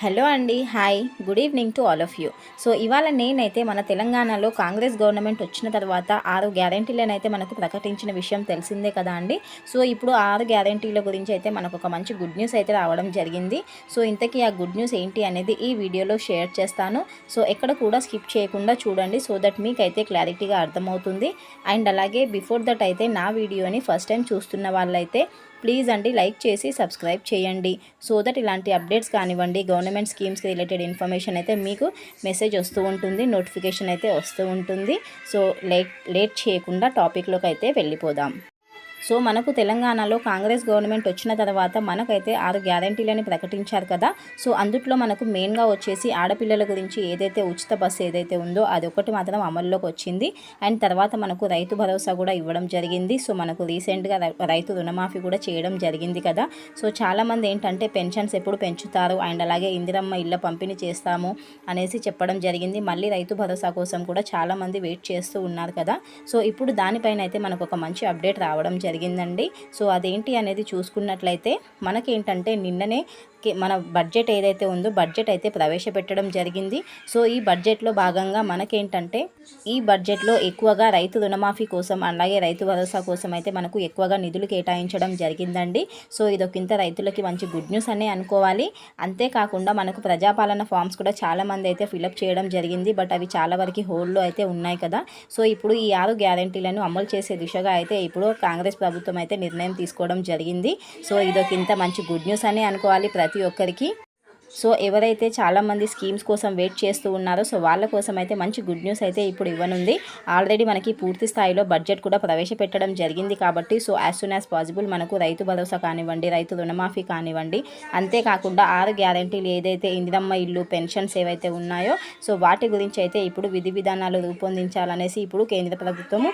Hello అండి hi. Good evening to all of you. So ఇవాళ నేనైతే మన తెలంగాణలో కాంగ్రెస్ గవర్నమెంట్ వచ్చిన తర్వాత ఆరు గ్యారంటీలనైతే మనకు ప్రకటించిన విషయం తెలిసిందే కదా అండి. సో ఇప్పుడు ఆరు గ్యారంటీల గురించి అయితే మనకు ఒక మంచి గుడ్ న్యూస్ అయితే రావడం జరిగింది. సో ఇంతకీ ఆ గుడ్ న్యూస్ ఏంటి అనేది ఈ వీడియోలో షేర్ చేస్తాను. సో ఎక్కడ కూడా స్కిప్ చేయకుండా చూడండి సో దట్ మీకైతే క్లారిటీగా అర్థమవుతుంది. అండ్ అలాగే బిఫోర్ దట్ అయితే నా వీడియోని ఫస్ట్ టైం చూస్తున్న వాళ్ళైతే ప్లీజ్ అండి లైక్ చేసి సబ్స్క్రైబ్ చేయండి. సో దట్ ఇలాంటి అప్డేట్స్ కానివ్వండి గవర్నమెంట్ స్కీమ్స్కి రిలేటెడ్ ఇన్ఫర్మేషన్ అయితే మీకు మెసేజ్ వస్తూ ఉంటుంది నోటిఫికేషన్ అయితే వస్తూ ఉంటుంది. సో లేట్ లేట్ చేయకుండా టాపిక్లోకి అయితే వెళ్ళిపోదాం. సో మనకు తెలంగాణలో కాంగ్రెస్ గవర్నమెంట్ వచ్చిన తర్వాత మనకైతే ఆరు గ్యారంటీలని ప్రకటించారు కదా. సో అందుట్లో మనకు మెయిన్గా వచ్చేసి ఆడపిల్లల గురించి ఏదైతే ఉచిత బస్సు ఏదైతే ఉందో అది ఒకటి మాత్రం అమల్లోకి వచ్చింది. అండ్ తర్వాత మనకు రైతు భరోసా కూడా ఇవ్వడం జరిగింది. సో మనకు రీసెంట్గా రైతు రుణమాఫీ కూడా చేయడం జరిగింది కదా. సో చాలామంది ఏంటంటే పెన్షన్స్ ఎప్పుడు పెంచుతారు? అండ్ అలాగే ఇందిరమ్మ ఇళ్ళ పంపిణీ చేస్తాము అనేసి చెప్పడం జరిగింది. మళ్ళీ రైతు భరోసా కోసం కూడా చాలామంది వెయిట్ చేస్తూ ఉన్నారు కదా. సో ఇప్పుడు దానిపైన అయితే మనకు ఒక మంచి అప్డేట్ రావడం జరిగింది. జరిగిందండి. సో అదేంటి అనేది చూసుకున్నట్లయితే మనకేంటంటే నిన్ననే మన బడ్జెట్ ఏదైతే ఉందో బడ్జెట్ అయితే ప్రవేశపెట్టడం జరిగింది. సో ఈ బడ్జెట్లో భాగంగా మనకేంటంటే ఈ బడ్జెట్లో ఎక్కువగా రైతు రుణమాఫీ కోసం అలాగే రైతు భరోసా కోసం అయితే మనకు ఎక్కువగా నిధులు కేటాయించడం జరిగిందండి. సో ఇదొకింత రైతులకి మంచి గుడ్ న్యూస్ అనే అనుకోవాలి. అంతేకాకుండా మనకు ప్రజాపాలన ఫామ్స్ కూడా చాలామంది అయితే ఫిలప్ చేయడం జరిగింది. బట్ అవి చాలా వరకు హోల్డ్లో అయితే ఉన్నాయి కదా. సో ఇప్పుడు ఈ ఆరు గ్యారంటీలను అమలు చేసే దిశగా అయితే ఇప్పుడు కాంగ్రెస్ ప్రభుత్వం అయితే నిర్ణయం తీసుకోవడం జరిగింది. సో ఇదొకింత మంచి గుడ్ న్యూస్ అని అనుకోవాలి. ప్రతి ఒక్కరికి సో ఎవరైతే చాలామంది స్కీమ్స్ కోసం వెయిట్ చేస్తూ ఉన్నారో సో వాళ్ళ కోసం అయితే మంచి గుడ్ న్యూస్ అయితే ఇప్పుడు ఇవ్వనుంది. ఆల్రెడీ మనకి పూర్తి స్థాయిలో బడ్జెట్ కూడా ప్రవేశపెట్టడం జరిగింది కాబట్టి so as soon as possible మనకు రైతు భరోసా కానివ్వండి రైతు రుణమాఫీ కానివ్వండి అంతేకాకుండా ఆరు గ్యారంటీలు ఏదైతే ఇందిరమ్మ ఇల్లు పెన్షన్స్ ఏవైతే ఉన్నాయో సో వాటి గురించి అయితే ఇప్పుడు విధి విధానాలు రూపొందించాలనేసి ఇప్పుడు కేంద్ర ప్రభుత్వము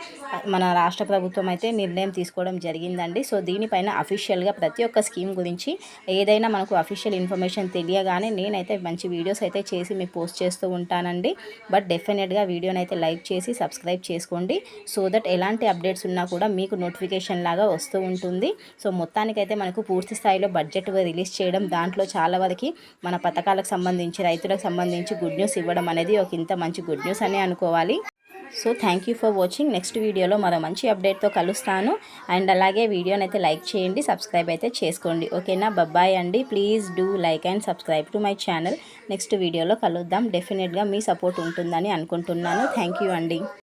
మన రాష్ట్ర ప్రభుత్వం అయితే నిర్ణయం తీసుకోవడం జరిగిందండి. సో దీనిపైన అఫీషియల్గా ప్రతి ఒక్క స్కీమ్ గురించి ఏదైనా మనకు అఫీషియల్ ఇన్ఫర్మేషన్ తెలియగా కానీ నేనైతే మంచి వీడియోస్ అయితే చేసి మీకు పోస్ట్ చేస్తూ ఉంటానండి. బట్ డెఫినెట్గా వీడియోని అయితే లైక్ చేసి సబ్స్క్రైబ్ చేసుకోండి. సో దట్ ఎలాంటి అప్డేట్స్ ఉన్నా కూడా మీకు నోటిఫికేషన్ లాగా వస్తూ ఉంటుంది. సో మొత్తానికైతే మనకు పూర్తి స్థాయిలో బడ్జెట్ రిలీజ్ చేయడం దాంట్లో చాలా వరకు మన పథకాలకు సంబంధించి రైతులకు సంబంధించి గుడ్ న్యూస్ ఇవ్వడం అనేది ఒక ఇంత మంచి గుడ్ న్యూస్ అని అనుకోవాలి. So thank you for watching next వీడియోలో మరో మంచి అప్డేట్తో కలుస్తాను. అండ్ అలాగే వీడియోని అయితే లైక్ చేయండి సబ్స్క్రైబ్ అయితే చేసుకోండి. ఓకేనా బబ్బాయ్ అండి. Please do like and subscribe to my channel next వీడియోలో కలుద్దాం. డెఫినెట్గా మీ సపోర్ట్ ఉంటుందని అనుకుంటున్నాను. థ్యాంక్ యూ అండి.